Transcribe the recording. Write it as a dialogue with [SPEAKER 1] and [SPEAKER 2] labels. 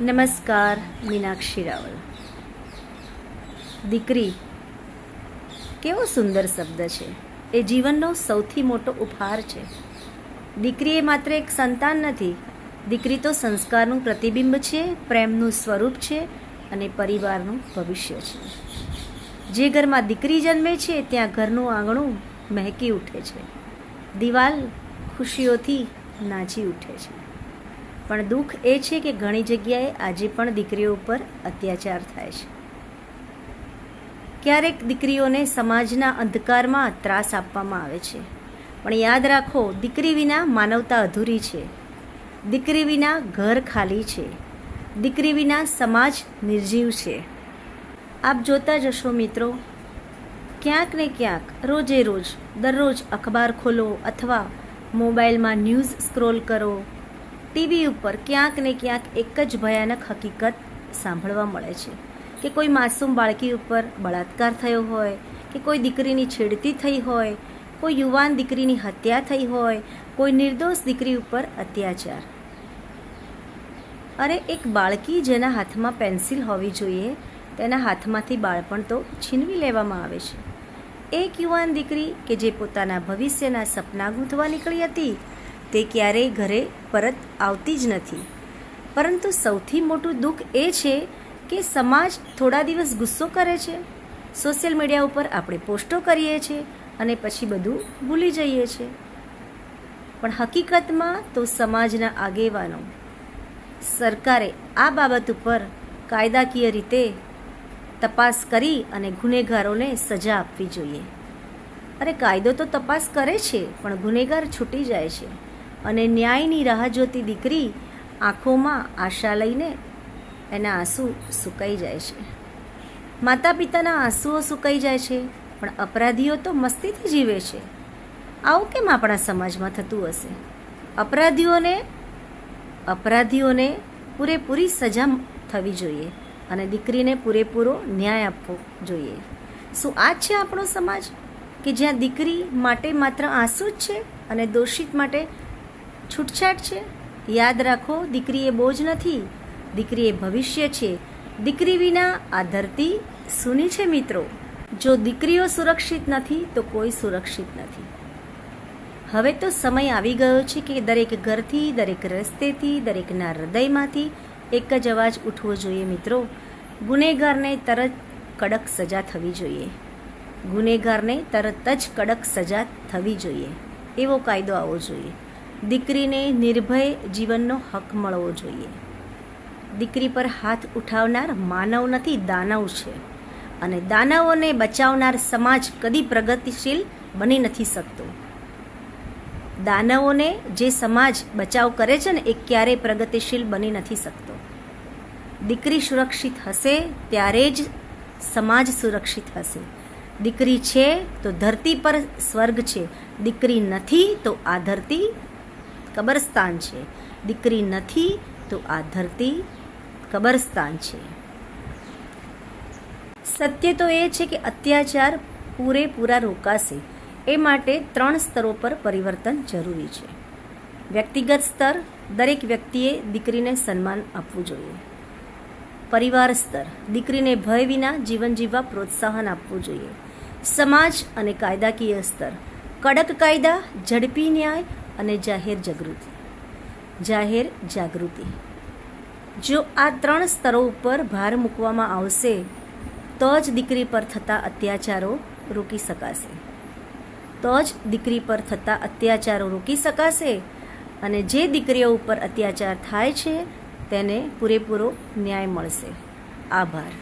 [SPEAKER 1] નમસ્કાર, મીનાક્ષી રાવલ. દીકરી, કેવો સુંદર શબ્દ છે. એ જીવનનો સૌથી મોટો ઉપહાર છે. દીકરી એ માત્ર એક સંતાન નથી, દીકરી તો સંસ્કારનું પ્રતિબિંબ છે, પ્રેમનું સ્વરૂપ છે અને પરિવારનું ભવિષ્ય છે. જે ઘરમાં દીકરી જન્મે છે, ત્યાં ઘરનું આંગણું મહેકી ઉઠે છે. દિવાલ ખુશીઓથી નાચી ઉઠે છે. પણ દુઃખ એ છે કે ઘણી જગ્યાએ આજે પણ દીકરીઓ ઉપર અત્યાચાર થાય છે. ક્યારેક દીકરીઓને સમાજના અંધકારમાં ત્રાસ આપવામાં આવે છે. પણ યાદ રાખો, દીકરી વિના માનવતા અધૂરી છે. દીકરી વિના ઘર ખાલી છે. દીકરી વિના સમાજ નિર્જીવ છે. આપ જોતા જશો મિત્રો, ક્યાંક ને ક્યાંક રોજે રોજ, દરરોજ અખબાર ખોલો અથવા મોબાઈલમાં ન્યૂઝ સ્ક્રોલ કરો ટીવી ઉપર ક્યાંક ને ક્યાંક એક જ ભયાનક હકીકત સાંભળવા મળે છે કે કોઈ માસૂમ બાળકી ઉપર બળાત્કાર થયો હોય, કે કોઈ દીકરીની છેડતી થઈ હોય, કોઈ યુવાન દીકરીની હત્યા થઈ હોય, કોઈ નિર્દોષ દીકરી ઉપર અત્યાચાર. અરે એક બાળકી જેના હાથમાં પેન્સિલ હોવી જોઈએ, તેના હાથમાંથી બાળપણ તો છીનવી લેવામાં આવે છે. એક યુવાન દીકરી કે જે પોતાના ભવિષ્યના સપના ગૂંથવા નીકળી હતી તે ક્યારેય ઘરે પરત આવતી જ નથી. પરંતુ સૌથી મોટું દુઃખ એ છે કે સમાજ થોડા દિવસ ગુસ્સો કરે છે. સોશિયલ મીડિયા ઉપર આપણે પોસ્ટો કરીએ છીએ અને પછી બધું ભૂલી જઈએ છીએ પણ હકીકતમાં તો સમાજના આગેવાનો, સરકારે આ બાબત ઉપર કાયદાકીય રીતે તપાસ કરી અને ગુનેગારોને સજા આપવી જોઈએ. અરે કાયદો તો તપાસ કરે છે, પણ ગુનેગાર છૂટી જાય છે. અને ન્યાયની રાહ જોતી દીકરી આંખોમાં આશા લઈને એના આંસુ સુકાઈ જાય છે. માતા પિતાના આંસુઓ સુકાઈ જાય છે, પણ અપરાધીઓ તો મસ્તીથી જીવે છે. આવું કેમ આપણા સમાજમાં થતું હશે? અપરાધીઓને અપરાધીઓને પૂરેપૂરી સજા થવી જોઈએ અને દીકરીને પૂરેપૂરો ન્યાય આપવો જોઈએ. શું આ જ છે આપણો સમાજ? કે જ્યાં દીકરી માટે માત્ર આંસુ જ છે અને દોષિત માટે છૂટછાટ છે? યાદ રાખો દીકરી એ બોજ નથી. દીકરી એ ભવિષ્ય છે. દીકરી વિના આ ધરતી સૂની છે મિત્રો. જો દીકરીઓ સુરક્ષિત નથી, તો કોઈ સુરક્ષિત નથી. હવે તો સમય આવી ગયો છે કે દરેક ઘરથી, દરેક રસ્તેથી, દરેકના હૃદયમાંથી એક જ અવાજ ઉઠવો જોઈએ મિત્રો. ગુનેગારને તરત કડક સજા થવી જોઈએ. ગુનેગારને તરત જ કડક સજા થવી જોઈએ. એવો કાયદો આવવો જોઈએ. દીકરીને નિર્ભય જીવનનો હક મળવો જોઈએ. દીકરી પર હાથ ઉઠાવનાર માનવ નથી, દાનવ છે. અને દાનવોને બચાવનાર સમાજ કદી પ્રગતિશીલ બની નથી શકતો. દાનવોને જે સમાજ બચાવ કરે છે ને, એ ક્યારેય પ્રગતિશીલ બની નથી શકતો. દીકરી સુરક્ષિત હશે, ત્યારે જ સમાજ સુરક્ષિત હશે. દીકરી છે તો ધરતી પર સ્વર્ગ છે. દીકરી નથી તો આ ધરતી કબરસ્તાન છે. દીકરી નથી તો આ ધરતી કબરસ્તાન છે. સત્ય તો એ છે કે અત્યાચાર પૂરેપૂરા રોકાશે. એ માટે ત્રણ સ્તરો પર પરિવર્તન જરૂરી છે. વ્યક્તિગત સ્તર, દરેક વ્યક્તિએ દીકરીને સન્માન આપવું જોઈએ. પરિવાર સ્તર, દીકરીને ભય વિના જીવન જીવવા પ્રોત્સાહન આપવું જોઈએ. સમાજ અને કાયદાકીય સ્તર, કડક કાયદા, ઝડપી ન્યાય અને જાહેર જાગૃતિ. જાહેર જાગૃતિ. જો આ ત્રણ સ્તરો ઉપર ભાર મૂકવામાં આવશે, તો જ દીકરી પર થતા અત્યાચારો રોકી શકાશે. તો જ દીકરી પર થતા અત્યાચારો રોકી શકાશે અને જે દીકરીઓ ઉપર અત્યાચાર થાય છે, તેને પૂરેપૂરો ન્યાય મળશે. આભાર.